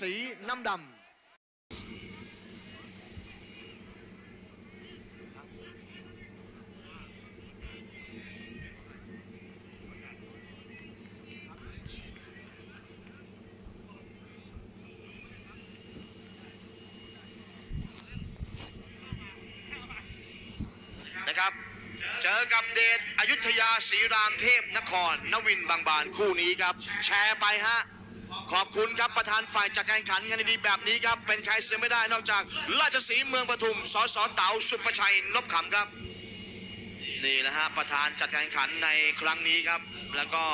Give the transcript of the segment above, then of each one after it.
สีน้ำดำนะครับ เจอกับเดชอยุธยาศรีรามเทพนคร นวินบางบานคู่นี้ครับ แชร์ไปฮะ ขอบคุณครับประธานฝ่ายจัดการแข่งขันงานดีๆแบบนี้ครับ เป็นใครเสียไม่ได้นอกจาก ราชสีห์เมืองปทุมสสเต๋าสุประชัยนพขำครับ นี่นะฮะประธานจัดการแข่งขันในครั้งนี้ครับ แล้วก็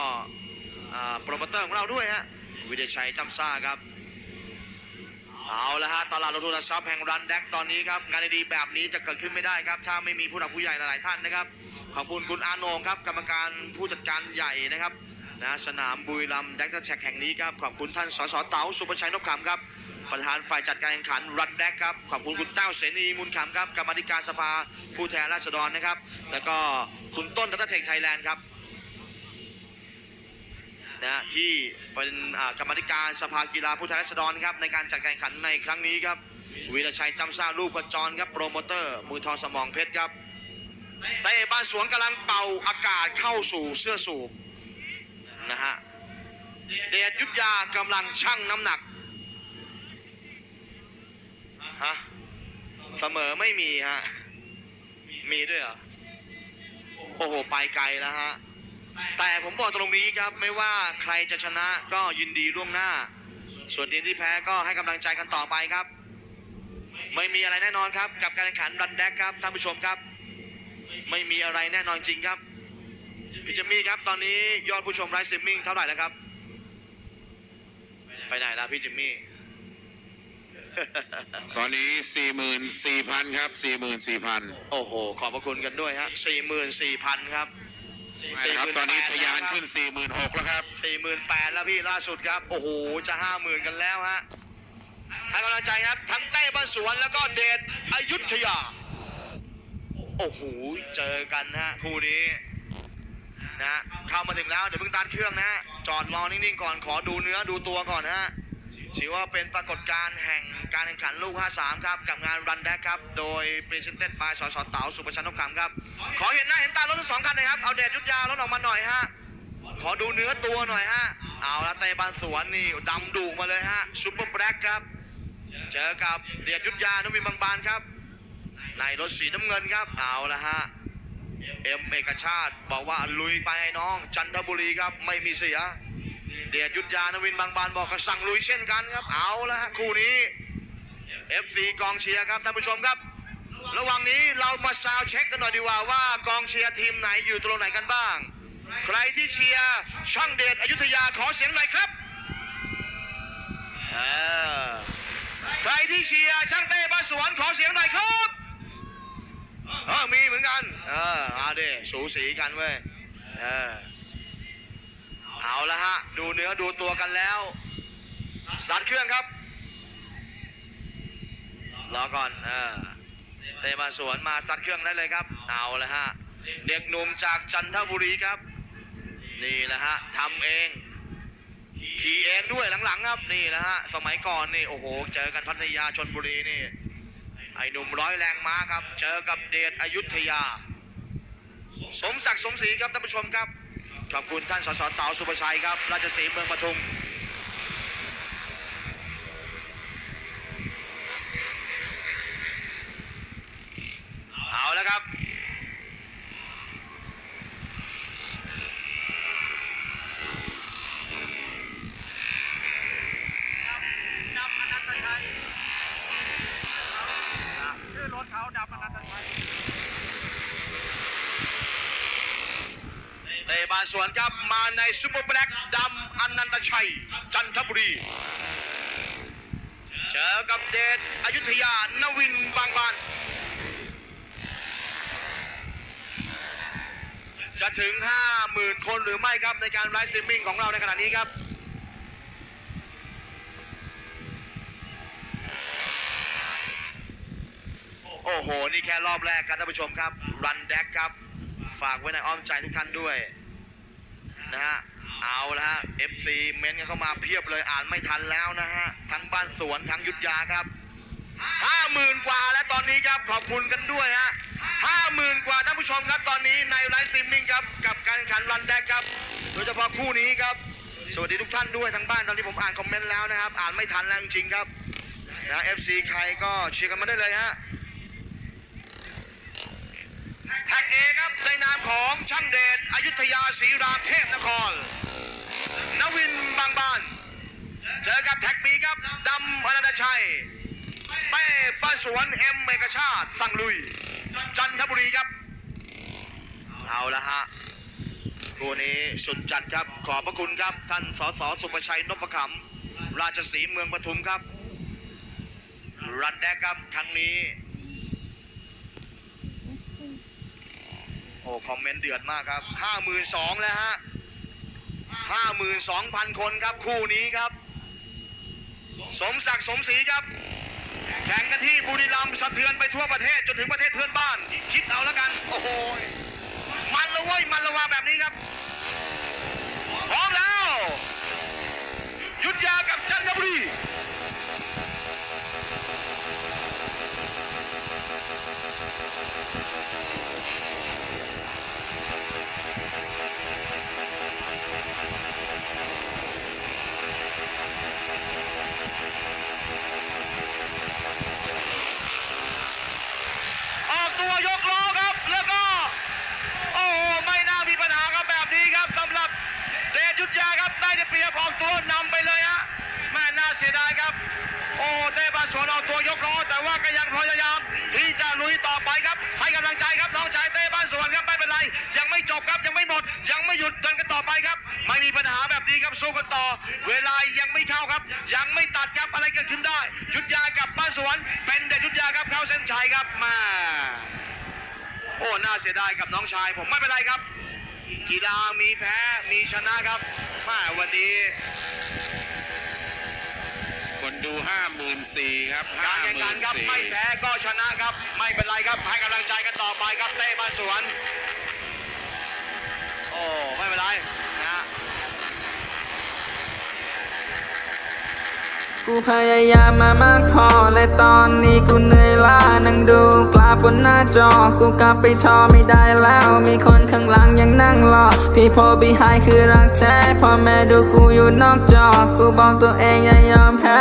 อ่าโปรโมเตอร์ของเราด้วยฮะวิเดชัยจำซ่าครับ เอาละฮะตลาดลงทุนหลักทรัพย์แห่งรันแดกตอนนี้ครับงานดีๆแบบนี้จะเกิดขึ้นไม่ได้ครับ ถ้าไม่มีผู้หลักผู้ใหญ่หลายๆท่านนะครับ ขอบคุณคุณอาโหนงครับกรรมการผู้จัดการใหญ่นะครับ นะสนามบุรีรัมย์แดกเตอร์แชกแห่งนี้ครับขอบคุณท่านสสเต๋าสุประชัยนพขำครับ ประธานฝ่ายจัดการแข่งขันรันแดกครับขอบคุณคุณเต้าเสนีมูลขำครับกรรมธิการสภาผู้แทนราษฎรนะครับ แล้วก็คุณต้นรัตเทคไทยแลนด์ครับนะที่เป็นกรรมธิการสภากีฬาผู้แทนราษฎรครับในการจัดการแข่งขันในครั้งนี้ครับวีรชัยจำซ่าลูกกระจรครับโปรโมเตอร์มือทองสมองเพชรครับเตะบานสวนกำลังเป่าอากาศเข้าสู่เสื้อสูบ เดชยุทธยากำลังชั่งน้ำหนักฮะเสมอไม่มีฮะ มีด้วยเหรอ โอ้โห ไปไกลแล้วฮะ แต่ผมบอกตรงนี้ครับ ไม่ว่าใครจะชนะก็ยินดีล่วงหน้า ส่วนทีมที่แพ้ก็ให้กำลังใจกันต่อไปครับ ไม่มีอะไรแน่นอนครับ กับการแข่งขันรันแดกครับท่านผู้ชมครับ ไม่มีอะไรแน่นอนจริงครับพี่จมมี่ครับ ตอนนี้ยอดผู้ชมไลฟ์สตรีมมิ่งเท่าไหร่แล้วครับ ไปไหนแล้วพี่เจมมี่ ตอนนี้ 44,000 ครับ 44,000โอ้โห ขอบพระคุณกันด้วยฮะสี่หมื่นสี่พันครับนะครับ ตอนนี้ทะยานขึ้น 46,000แล้วครับ สี่หมื่นแปดแล้วพี่ล่าสุดครับ โอ้โห จะห้าหมื่นกันแล้วฮะให้กำลังใจครับ ทั้งเต้บ้านสวนแล้วก็เดชอยุธยา โอ้โห เจอกันฮะคู่นี้ นะเข้ามาถึงแล้วเดี๋ยวเพิ่งตัดเครื่องนะ จอดรอนิ่งๆก่อนขอดูเนื้อดูตัวก่อนนะฮะถือว่าเป็นปรากฏการณ์แห่งการแข่งขันลูก 53 ครับ กับงานรันแดกครับ โดย Presented by สสเต๋าสุประชันทองคำครับ ขอเห็นหน้าเห็นตารถทั้งสองคันนะครับ เอาเดชยุทธยารถออกมาหน่อยฮะ ขอดูเนื้อตัวหน่อยฮะ เอาละเตะบานสวนนี่ดำดุมาเลยฮะซุปเปอร์แบล็กครับ เจอกับเดียดยุทธยานวินบางบานครับ ในรถสีน้ำเงินครับ เอาละฮะ เอ็มเอกชาติ บอกว่าลุยไปไอ้น้อง จันทบุรีครับไม่มีเสีย เดียดยุทธยานวินบางบานบอกก็สั่งลุยเช่นกันครับ เอาละฮะคู่นี้ FC กองเชียร์ครับท่านผู้ชมครับ ระหว่างนี้เรามาซาวเช็คกันหน่อยดีกว่าว่ากองเชียร์ทีมไหนอยู่ตรงไหนกันบ้าง ใครที่เชียร์ช่างเดชอยุธยาขอเสียงหน่อยครับใครที่เชียร์ช่างเต้บ้านสวนขอเสียงหน่อยครับ ออมีเหมือนกัน เออเอาดิสูสีกันเว้ย เออ เอาละฮะ ดูเนื้อดูตัวกันแล้วสตาร์ทเครื่องครับ รอก่อน เออเตะมาสวนมาซัดเครื่องได้เลยครับ เอาละฮะ เด็กหนุ่มจากจันทบุรีครับ นี่แหละฮะทำเอง ขี่เองด้วยหลังๆครับ นี่แหละฮะ สมัยก่อนนี่ โอ้โห เจอกันพัทยาชนบุรีนี่ ไอ้หนุ่มร้อยแรงม้าครับ เจอกับเดชอยุธยา สมศักดิ์สมศรีครับท่านผู้ชมครับ ขอบคุณท่านสสเต๋าสุภชัยครับ ราชสีเมืองปทุม เอาแล้วครับ ดำอนันตชัยชื่อร ถเขาดำนันตชัยเตะบานสวนครับมาในซุปเปอร์แบล็กดำอนันตชัย จันทบุรี เจอกับเดชอยุธยานวินบางบานจะถึง 50,000 คนหรือไม่ครับในการไลฟ์สตรีมมิ่งของเราในขณะนี้ครับ โอ้โห นี่แค่รอบแรกครับท่านผู้ชมครับ รันแดกครับ ฝากไว้ในอ้อมใจทุกท่านด้วย นะฮะ เอาละฮะ FC เมนต์กันเข้ามาเพียบเลยอ่านไม่ทันแล้วนะฮะ ทั้งบ้านสวนทั้งยุทธยาครับห้าหมื่นกว่าแล้วตอนนี้ครับขอบคุณกันด้วยฮะห้าหมื่นกว่าท่านผู้ชมครับตอนนี้ในไลฟ์สตรีมมิ่งครับกับการแข่งขันรันแดกครับ โดยเฉพาะคู่นี้ครับ สวัสดีทุกท่านด้วยทั้งบ้านตอนที่ผมอ่านคอมเมนต์แล้วนะครับ อ่านไม่ทันแล้วจริงๆครับนะ FC ใครก็เชียร์กันมาได้เลยฮะ แท็กเอครับในนามของช่างเดชอยุธยาศรีรามเทพนคร นวินบางบาน เจอกับแท็กบีครับดำพนันชัยเป้ป้าสวนเอ็มเมกชาติสั่งลุย จันทบุรีครับ เอาละฮะคู่นี้สุดจัดครับขอบพระคุณครับ ท่านสสสุประชัยนพขำราชสีเมืองปทุมครับ รันแดกครับครั้งนี้ โอ้คอมเมนต์เดือดมากครับห้าหมื่นสองแล้วฮะห้าหมื่นสองพันคนครับคู่นี้ครับ สมศักดิ์สมศรีครับ แข่งกันที่บุรีรัมย์สะเทือนไปทั่วประเทศจนถึงประเทศเพื่อนบ้าน คิดเอาแล้วกัน โอ้โหมันละเว้ยมันละวาแบบนี้ครับพร้อมแล้ว ยุทธยากับจันทบุรี ยังพยายามที่จะลุยต่อไปครับ ให้กำลังใจครับน้องชายเต้บ้านสวนครับไม่เป็นไร ยังไม่จบครับยังไม่หมด ยังไม่หยุดเดินกันต่อไปครับ ไม่มีปัญหาแบบนี้ครับสู้กันต่อ เวลายังไม่เข้าครับ ยังไม่ตัดครับอะไรเกิดขึ้นได้ ยุทธยากับบ้านสวน เป็นเดชยุทธยาครับเข้าเส้นชัยครับมาโอ้น่าเสียดายกับน้องชายผมไม่เป็นไรครับกีฬามีแพ้มีชนะครับมาวันนี้ คนดูห้าหมื่นสี่ครับกาห้ารแข่งหมื่ขันนครับสี่ไม่แพ้ก็ชนะครับ ไม่เป็นไรครับให้กำลังใจกันต่อไปครับเต้บ้านสวน โอ้ ไม่เป็นไร กูพยายามมามากพอและตอนนี้กูเหนื่อยล้านั่งดูกลาบบนหน้าจอ กูกลับไปทอไม่ได้แล้ว มีคนข้างหลังยังนั่งรอพี่พอบีไฮคือรักแท้พ่อแม่ดูกูอยู่นอกจอ กูบอกตัวเองอย่ายอมแพ้